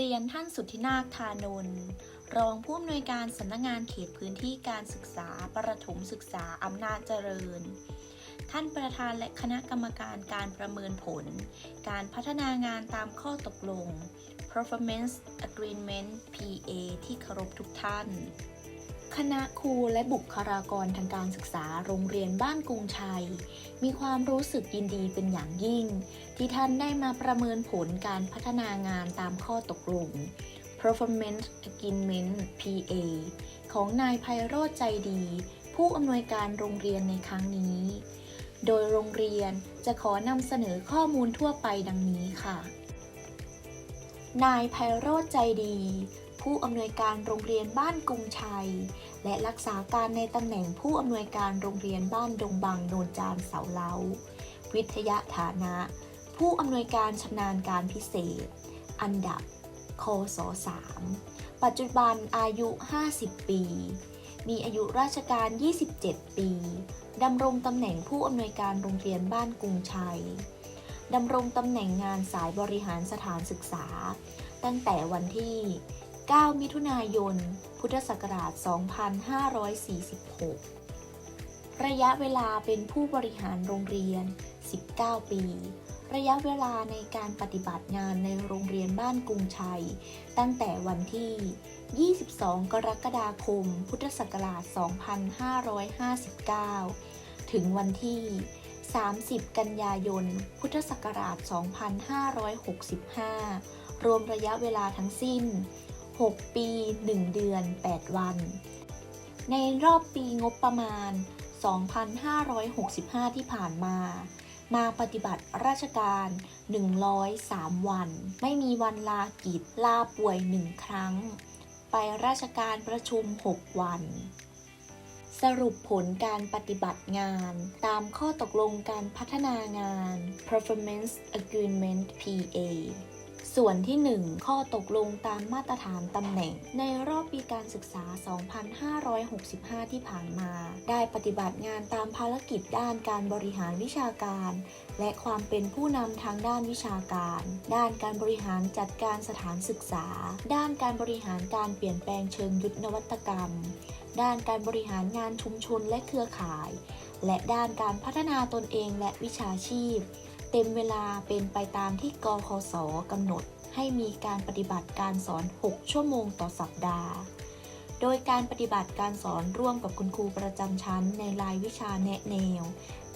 เรียนท่านสุทธินาคทานนท์รองผู้อำนวยการสำนักงานเขตพื้นที่การศึกษา ประถมศึกษาอำนาจเจริญ ท่านประธานและคณะกรรมการการประเมินผล การพัฒนางานตามข้อตกลง performance agreement PA ที่เคารพทุกท่าน คณะครูและบุคลากรทางการศึกษาโรงเรียนบ้านกรุงชัย มีความรู้สึกยินดีเป็นอย่างยิ่ง ที่ท่านได้มาประเมินผลการพัฒนางานตามข้อตกลง performance agreement PA ของนายไพโรธใจดี ผู้อำนวยการโรงเรียนในครั้งนี้ โดยโรงเรียนจะขอนำเสนอข้อมูลทั่วไปดังนี้ค่ะ นายไพโรธใจดี ผู้อำนวยการโรงเรียนบ้านกรุงชัย และรักษาการในตำแหน่งผู้อำนวยการโรงเรียนบ้านดงบังโนนจานเสาเล้า วิทยาฐานะ ผู้อำนวยการชำนาญการพิเศษ อันดับคศ3ปัจจุบันอายุ 50 ปี มีอายุราชการ 27 ปี ดำรงตำแหน่งผู้อำนวยการโรงเรียนบ้านกรุงชัย ดำรงตำแหน่งงานสายบริหารสถานศึกษา ตั้งแต่วันที่ 9 มิถุนายน พุทธศักราช 2546 ระยะเวลาเป็นผู้บริหารโรงเรียน 19 ปี ระยะเวลาในการปฏิบัติงานในโรงเรียนบ้านกรุงชัย ตั้งแต่วันที่ 22 กรกฎาคม พุทธศักราช 2559 ถึงวันที่ 30 กันยายน พุทธศักราช 2565 รวมระยะเวลาทั้งสิ้น 6 ปี 1 เดือน 8 วัน ในรอบปีงบประมาณ 2565 ที่ผ่านมา มาปฏิบัติราชการ 103 วัน ไม่มีวันลากิจ ลาป่วยหนึ่งครั้ง ไปราชการประชุม 6 วัน สรุปผลการปฏิบัติงาน ตามข้อตกลงการพัฒนางาน performance agreement PA ส่วนที่ 1 ข้อตกลงตามมาตรฐานตำแหน่ง ในรอบปีการศึกษา 2565 ที่ผ่านมา ได้ปฏิบัติงานตามภารกิจด้านการบริหารวิชาการ และความเป็นผู้นำทางด้านวิชาการ ด้านการบริหารจัดการสถานศึกษา ด้านการบริหารการเปลี่ยนแปลงเชิงยุทธนวัตกรรม ด้านการบริหารงานชุมชนและเครือข่าย และด้านการพัฒนาตนเองและวิชาชีพ เต็มเวลาเป็นไปตามที่กคสกำหนดให้มีการปฏิบัติการสอน 6 ชั่วโมงต่อสัปดาห์ โดยการปฏิบัติการสอนร่วมกับคุณครูประจำชั้นในรายวิชาแนะแนว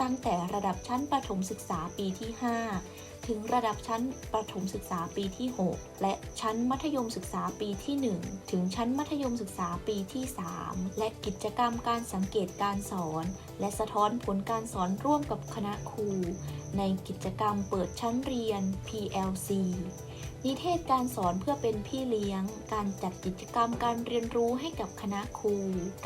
ตั้งแต่ระดับชั้นประถมศึกษาปีที่ 5 ถึงระดับชั้นประถมศึกษาปีที่ 6 และชั้นมัธยมศึกษาปีที่ 1 ถึงชั้นมัธยมศึกษาปีที่ 3 และกิจกรรมการสังเกตการสอน และสะท้อนผลการสอนร่วมกับคณะครู ในกิจกรรมเปิดชั้นเรียน PLC นิเทศการสอนเพื่อเป็นพี่เลี้ยง การจัดกิจกรรมการเรียนรู้ให้กับคณะครู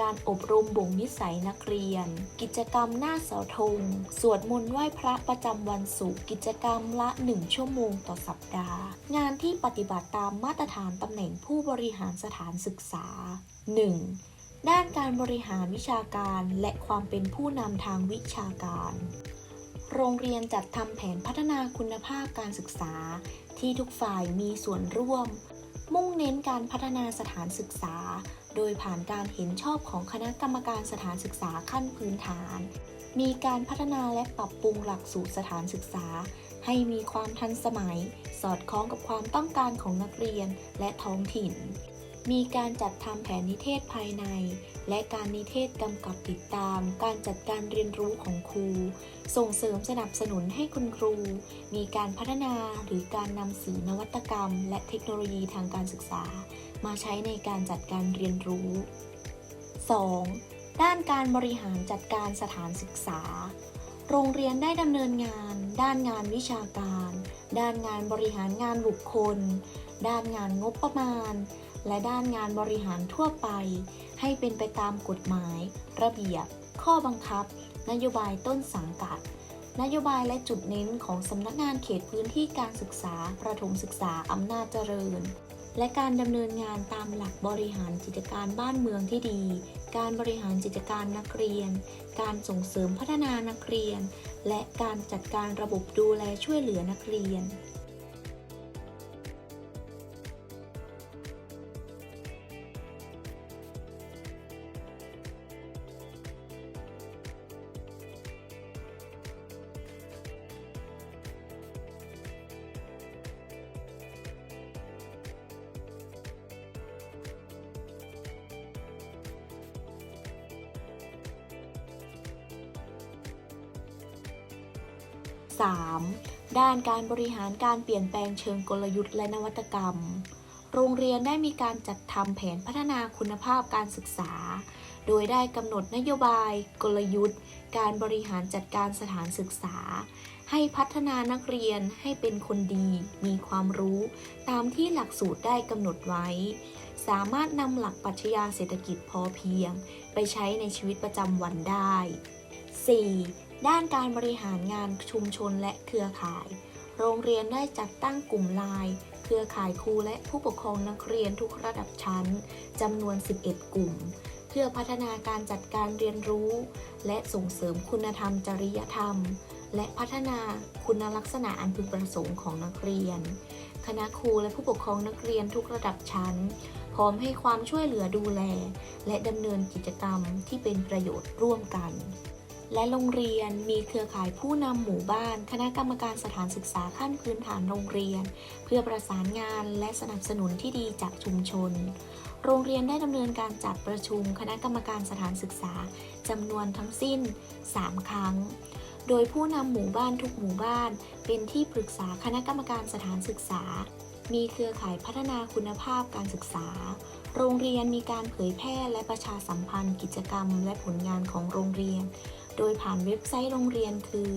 การอบรมบ่งนิสัยนักเรียน กิจกรรมหน้าเสาธง สวดมนต์ไหว้พระประจำวันศุกร์ กิจกรรมละ 1 ชั่วโมงต่อสัปดาห์ งานที่ปฏิบัติตามมาตรฐานตำแหน่งผู้บริหารสถานศึกษา 1. ด้านการบริหารวิชาการและความเป็นผู้นำทางวิชาการ โรงเรียนจัดทำแผนพัฒนาคุณภาพการศึกษา ที่ทุกฝ่ายมีส่วนร่วม มุ่งเน้นการพัฒนาสถานศึกษา โดยผ่านการเห็นชอบของคณะกรรมการสถานศึกษาขั้นพื้นฐาน มีการพัฒนาและปรับปรุงหลักสูตรสถานศึกษา ให้มีความทันสมัย สอดคล้องกับความต้องการของนักเรียนและท้องถิ่น มีการจัดทำแผนนิเทศภายใน และการนิเทศกำกับติดตาม การจัดการเรียนรู้ของครู ส่งเสริมสนับสนุนให้คุณครู มีการพัฒนาหรือการนำสื่อนวัตกรรม และเทคโนโลยีทางการศึกษา มาใช้ในการจัดการเรียนรู้ 2. ด้านการบริหารจัดการสถานศึกษา โรงเรียนได้ดำเนินงาน ด้านงานวิชาการ ด้านงานบริหารงานบุคคล ด้านงานงบประมาณ และด้านงานบริหารทั่วไป ให้เป็นไปตามกฎหมาย ระเบียบ ข้อบังคับ นโยบายต้นสังกัด นโยบายและจุดเน้นของสำนักงานเขตพื้นที่การศึกษา ประถมศึกษาอำนาจเจริญ และการดำเนินงานตามหลักบริหารกิจการบ้านเมืองที่ดี การบริหารกิจการนักเรียน การส่งเสริมพัฒนานักเรียน และการจัดการระบบดูแลช่วยเหลือนักเรียน 3. ด้านการบริหารการเปลี่ยนแปลงเชิงกลยุทธ์และนวัตกรรม โรงเรียนได้มีการจัดทำแผนพัฒนาคุณภาพการศึกษา โดยได้กำหนดนโยบาย กลยุทธ์ การบริหารจัดการสถานศึกษา ให้พัฒนานักเรียนให้เป็นคนดี มีความรู้ ตามที่หลักสูตรได้กำหนดไว้ สามารถนำหลักปรัชญาเศรษฐกิจพอเพียง ไปใช้ในชีวิตประจำวันได้ 4. ด้านการบริหารงานชุมชนและเครือข่าย โรงเรียนได้จัดตั้งกลุ่มไลน์เครือข่ายครูและผู้ปกครองนักเรียนทุกระดับชั้นจำนวน 11 กลุ่ม เพื่อพัฒนาการจัดการเรียนรู้ และส่งเสริมคุณธรรมจริยธรรม และพัฒนาคุณลักษณะอันพึงประสงค์ของนักเรียน คณะครูและผู้ปกครองนักเรียนทุกระดับชั้น พร้อมให้ความช่วยเหลือดูแล และดำเนินกิจกรรมที่เป็นประโยชน์ร่วมกัน และโรงเรียนมีเครือข่ายผู้นำหมู่บ้าน คณะกรรมการสถานศึกษาขั้นพื้นฐานโรงเรียน เพื่อประสานงานและสนับสนุนที่ดีจากชุมชน โรงเรียนได้ดำเนินการจัดประชุมคณะกรรมการสถานศึกษาจำนวนทั้งสิ้น 3 ครั้ง โดยผู้นำหมู่บ้านทุกหมู่บ้าน เป็นที่ปรึกษาคณะกรรมการสถานศึกษา มีเครือข่ายพัฒนาคุณภาพการศึกษาโรงเรียนมีการเผยแพร่และประชาสัมพันธ์กิจกรรมและผลงานของโรงเรียน โดยผ่านเว็บไซต์โรงเรียนคือ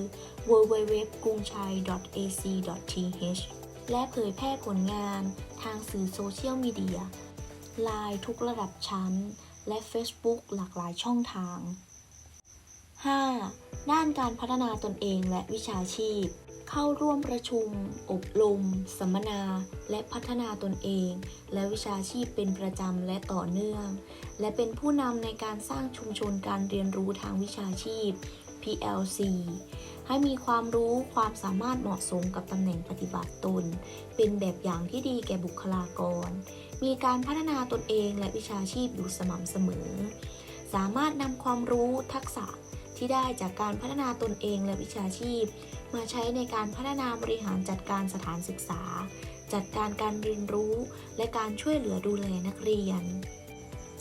www.gungchai.ac.th และเผยแพร่ผลงานทางสื่อโซเชียลมีเดียไลน์ทุกระดับชั้น และ Facebook หลากหลายช่องทาง 5. ด้านการพัฒนาตนเองและวิชาชีพ เข้าร่วมประชุม อบรม สัมมนา และพัฒนาตนเอง และวิชาชีพเป็นประจำและต่อเนื่อง และเป็นผู้นำในการสร้างชุมชนการเรียนรู้ทางวิชาชีพ PLC ให้มีความรู้ความสามารถเหมาะสมกับตำแหน่งปฏิบัติตน เป็นแบบอย่างที่ดีแก่บุคลากร มีการพัฒนาตนเองและวิชาชีพอยู่สม่ำเสมอ สามารถนำความรู้ทักษะ ที่ได้จากการพัฒนาตนเองและวิชาชีพ มาใช้ในการพัฒนาบริหารจัดการสถานศึกษา จัดการการเรียนรู้ และการช่วยเหลือดูแลนักเรียน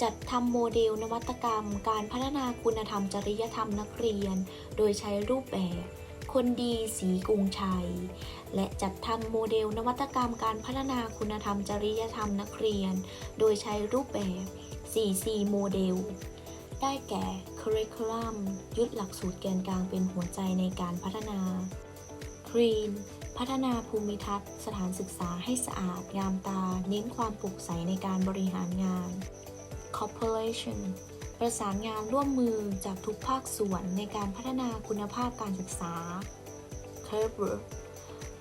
จัดทำโมเดลนวัตกรรม การพัฒนาคุณธรรมจริยธรรมนักเรียน โดยใช้รูปแบบ คนดีสีกรุงชัย และจัดทำโมเดลนวัตกรรมการพัฒนาคุณธรรมจริยธรรมนักเรียน โดยใช้รูปแบบ 4C โมเดล ได้แก่ Curriculum ยึดหลักสูตรแกนกลางเป็นหัวใจในการพัฒนา Green พัฒนาภูมิทัศน์ สถานศึกษาให้สะอาด งามตา เน้นความโปร่งใสในการบริหารงาน Corporation ประสานงานร่วมมือจากทุกภาคส่วนในการพัฒนาคุณภาพการศึกษา Curve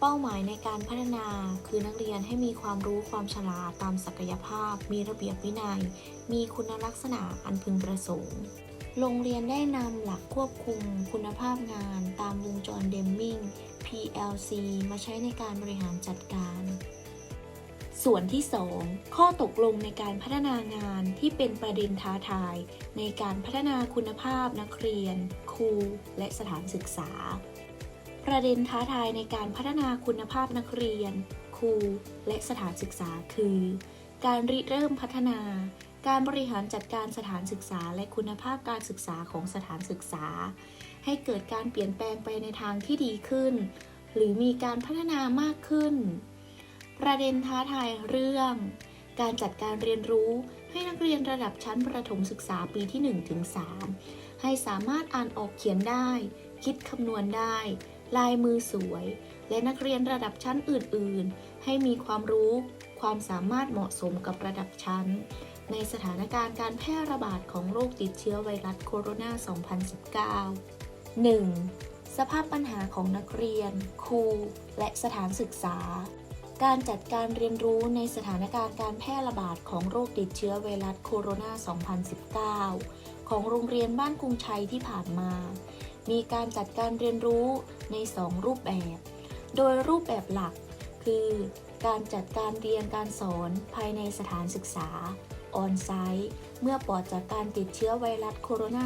เป้าหมายในการพัฒนา คือนักเรียนให้มีความรู้ความฉลาดตามศักยภาพ มีระเบียบวินัย มีคุณลักษณะอันพึงประสงค์โรงเรียนได้นำหลักควบคุมคุณภาพงานตามวงจรเดมมิง PLC มาใช้ในการบริหารจัดการ ส่วนที่ 2 ข้อตกลงในการพัฒนางานที่เป็นประเด็นท้าทาย ในการพัฒนาคุณภาพนักเรียน ครู และสถานศึกษา ประเด็นท้าทายในการพัฒนาคุณภาพนักเรียน ครู และสถานศึกษาคือ การริเริ่มพัฒนา การบริหารจัดการสถานศึกษาและคุณภาพการศึกษาของสถานศึกษา ให้เกิดการเปลี่ยนแปลงไปในทางที่ดีขึ้น หรือมีการพัฒนามากขึ้น ประเด็นท้าทายเรื่อง การจัดการเรียนรู้ให้นักเรียนระดับชั้นประถมศึกษาปีที่1ถึง3ให้สามารถอ่านออกเขียนได้ คิดคำนวณได้ ลายมือสวย และนักเรียนระดับชั้นอื่น ๆ ให้มีความรู้ ความสามารถเหมาะสมกับระดับชั้น ในสถานการณ์การแพร่ระบาดของโรคติดเชื้อไวรัสโคโรนา 2019 1. สภาพปัญหาของนักเรียน ครู และสถานศึกษาการจัดการเรียนรู้ในสถานการณ์การแพร่ระบาดของโรคติดเชื้อไวรัสโคโรนา 2019 ของโรงเรียนบ้านกรุงชัยที่ผ่านมา มีการจัดการเรียนรู้ใน 2 รูปแบบ โดยรูปแบบหลัก คือการจัดการเรียนการสอนภายในสถานศึกษาออนไซต์เมื่อปลอดจากการติดเชื้อไวรัสโคโรนา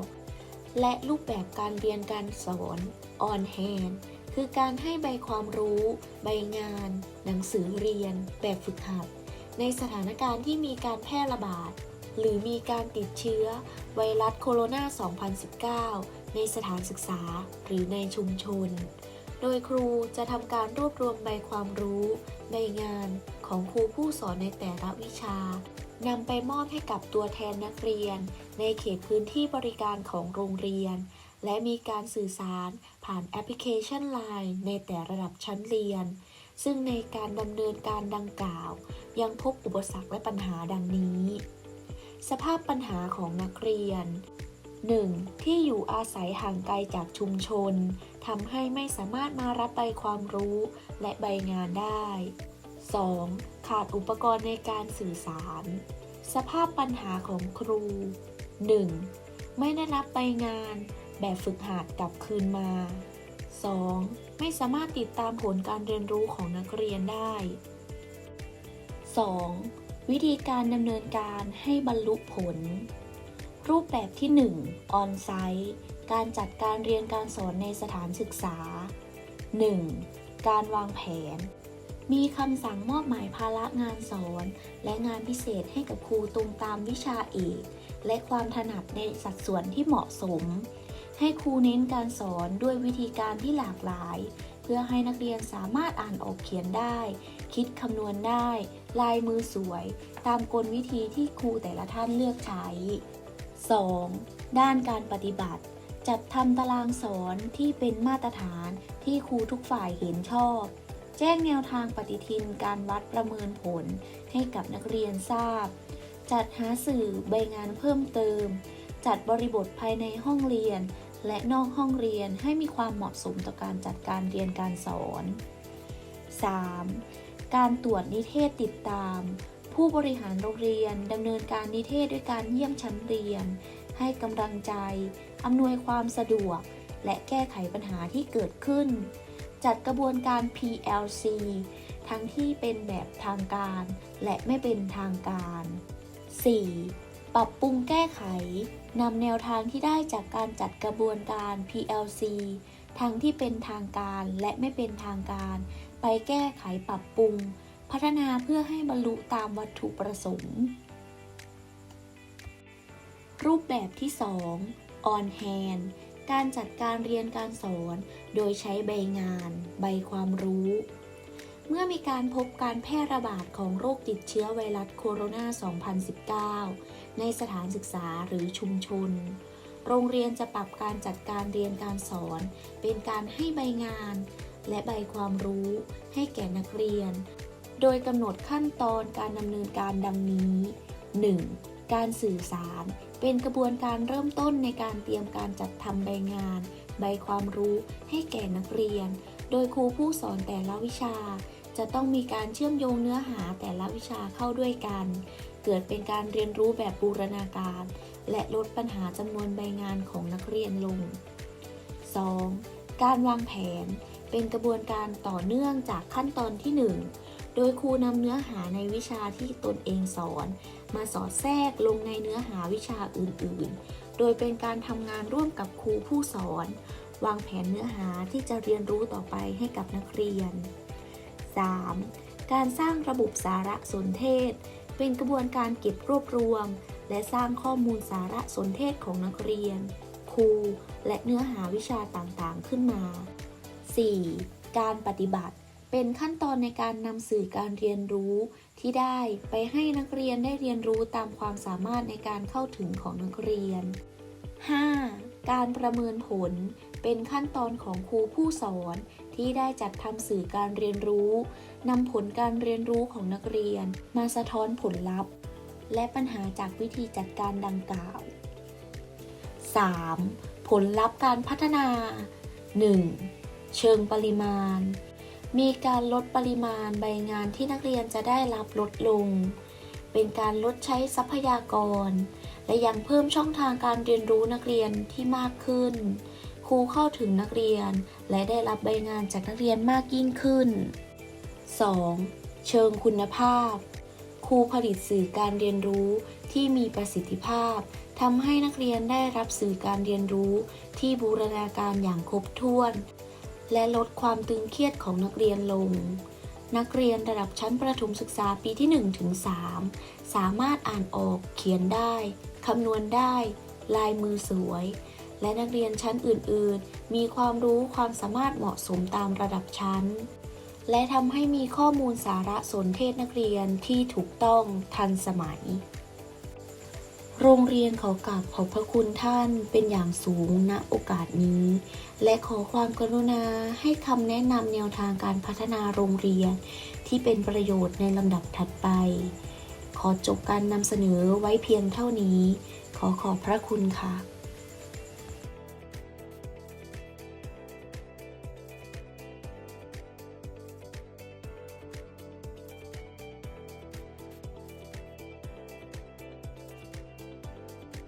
2019 และรูปแบบการเรียนการสอนออนแฮนคือการให้ใบความรู้ ใบงาน หนังสือเรียน แบบฝึกหัด ในสถานการณ์ที่มีการแพร่ระบาด หรือมีการติดเชื้อไวรัสโคโรนา 2019 ในสถานศึกษาหรือในชุมชน โดยครูจะทำการรวบรวมใบความรู้ใบงานของครูผู้สอนในแต่ละวิชานำไปมอบให้กับตัวแทนนักเรียน ในเขตพื้นที่บริการของโรงเรียน และมีการสื่อสารผ่านแอปพลิเคชัน Line ในแต่ระดับชั้นเรียน ซึ่งในการดำเนินการดังกล่าว ยังพบอุปสรรคและปัญหาดังนี้ สภาพปัญหาของนักเรียน 1. ที่อยู่อาศัยห่างไกลจากชุมชนทำให้ไม่สามารถมารับใบความรู้และใบงานได้ 2. ขาดอุปกรณ์ในการสื่อสาร สภาพปัญหาของครู 1. ไม่ได้รับใบงานแบบฝึกหัดกลับคืนมา 2. ไม่สามารถติดตามผลการเรียนรู้ของนักเรียนได้ 2. วิธีการดำเนินการให้บรรลุผล รูปแบบที่1 On-site การจัดการเรียนการสอนในสถานศึกษา 1. การวางแผน มีคำสั่งมอบหมายภาระงานสอน และงานพิเศษให้กับครูตรงตามวิชาเอกและความถนัดในสัดส่วนที่เหมาะสม ให้ครูเน้นการสอนด้วยวิธีการที่หลากหลาย เพื่อให้นักเรียนสามารถอ่านออกเขียนได้ คิดคำนวณได้ ลายมือสวย ตามกลวิธีที่ครูแต่ละท่านเลือกใช้ 2. ด้านการปฏิบัติ จัดทำตารางสอนที่เป็นมาตรฐานที่ครูทุกฝ่ายเห็นชอบ แจ้งแนวทางปฏิทินการวัดประเมินผลให้กับนักเรียนทราบ จัดหาสื่อใบงานเพิ่มเติม จัดบริบทภายในห้องเรียน และนอกห้องเรียนให้มีความเหมาะสมต่อการจัดการเรียนการสอน 3. การตรวจนิเทศติดตาม ผู้บริหารโรงเรียนดำเนินการนิเทศด้วยการเยี่ยมชั้นเรียน ให้กำลังใจ อำนวยความสะดวก และแก้ไขปัญหาที่เกิดขึ้น จัดกระบวนการ PLC ทั้งที่เป็นแบบทางการ และไม่เป็นทางการ 4. ปรับปรุงแก้ไขนำแนวทางที่ได้จากการจัดกระบวนการ PLC ทั้งที่เป็นทางการและไม่เป็นทางการ ไปแก้ไขปรับปรุง พัฒนาเพื่อให้บรรลุตามวัตถุประสงค์ รูปแบบที่ 2 on hand การจัดการเรียนการสอน โดยใช้ใบงาน ใบความรู้ เมื่อมีการพบการแพร่ระบาดของโรคติดเชื้อไวรัสโคโรนา 2019 ในสถานศึกษาหรือชุมชน โรงเรียนจะปรับการจัดการเรียนการสอน เป็นการให้ใบงาน และใบความรู้ให้แก่นักเรียน โดยกำหนดขั้นตอนการดำเนินการดังนี้ 1. การสื่อสาร เป็นกระบวนการเริ่มต้นในการเตรียมการจัดทำใบงาน ใบความรู้ให้แก่นักเรียน โดยครูผู้สอนแต่ละวิชา จะต้องมีการเชื่อมโยงเนื้อหาแต่ละวิชาเข้าด้วยกัน เกิดเป็นการเรียนรู้แบบบูรณาการ และลดปัญหาจำนวนใบงานของนักเรียนลง 2. การวางแผน เป็นกระบวนการต่อเนื่องจากขั้นตอนที่ 1 โดยครูนำเนื้อหาในวิชาที่ตนเองสอน มาสอดแทรกลงในเนื้อหาวิชาอื่นๆ โดยเป็นการทำงานร่วมกับครูผู้สอน วางแผนเนื้อหาที่จะเรียนรู้ต่อไปให้กับนักเรียน 3. การสร้างระบบสารสนเทศ เป็นกระบวนการเก็บรวบรวม และสร้างข้อมูลสารสนเทศของนักเรียน ครู และเนื้อหาวิชาต่างๆขึ้นมา 4. การปฏิบัติ เป็นขั้นตอนในการนำสื่อการเรียนรู้ที่ได้ไปให้นักเรียนได้เรียนรู้ตามความสามารถในการเข้าถึงของนักเรียน 5. การประเมินผล เป็นขั้นตอนของครูผู้สอนที่ได้จัดทำสื่อการเรียนรู้นำผลการเรียนรู้ของนักเรียน มาสะท้อนผลลัพธ์ และปัญหาจากวิธีจัดการดังกล่าว 3. ผลลัพธ์การพัฒนา 1. เชิงปริมาณ มีการลดปริมาณใบงานที่นักเรียนจะได้รับลดลง เป็นการลดใช้ทรัพยากร และยังเพิ่มช่องทางการเรียนรู้นักเรียนที่มากขึ้น ครูเข้าถึงนักเรียน และได้รับใบงานจากนักเรียนมากยิ่งขึ้น 2. เชิงคุณภาพ ครูผลิตสื่อการเรียนรู้ที่มีประสิทธิภาพทำให้นักเรียนได้รับสื่อการเรียนรู้ที่บูรณาการอย่างครบถ้วน และลดความตึงเครียดของนักเรียนลง นักเรียนระดับชั้นประถมศึกษาปีที่1ถึง3สามารถอ่านออกเขียนได้คำนวณได้ ลายมือสวย และนักเรียนชั้นอื่น ๆ มีความรู้ความสามารถเหมาะสมตามระดับชั้น และทำให้มีข้อมูลสาระสนเทศนักเรียนที่ถูกต้องทันสมัย โรงเรียนขอกราบขอบพระคุณท่านเป็นอย่างสูงณโอกาสนี้ และขอความกรุณาให้คำแนะนำแนวทางการพัฒนาโรงเรียน ที่เป็นประโยชน์ในลำดับถัดไป ขอจบการนำเสนอไว้เพียงเท่านี้ ขอขอบพระคุณค่ะ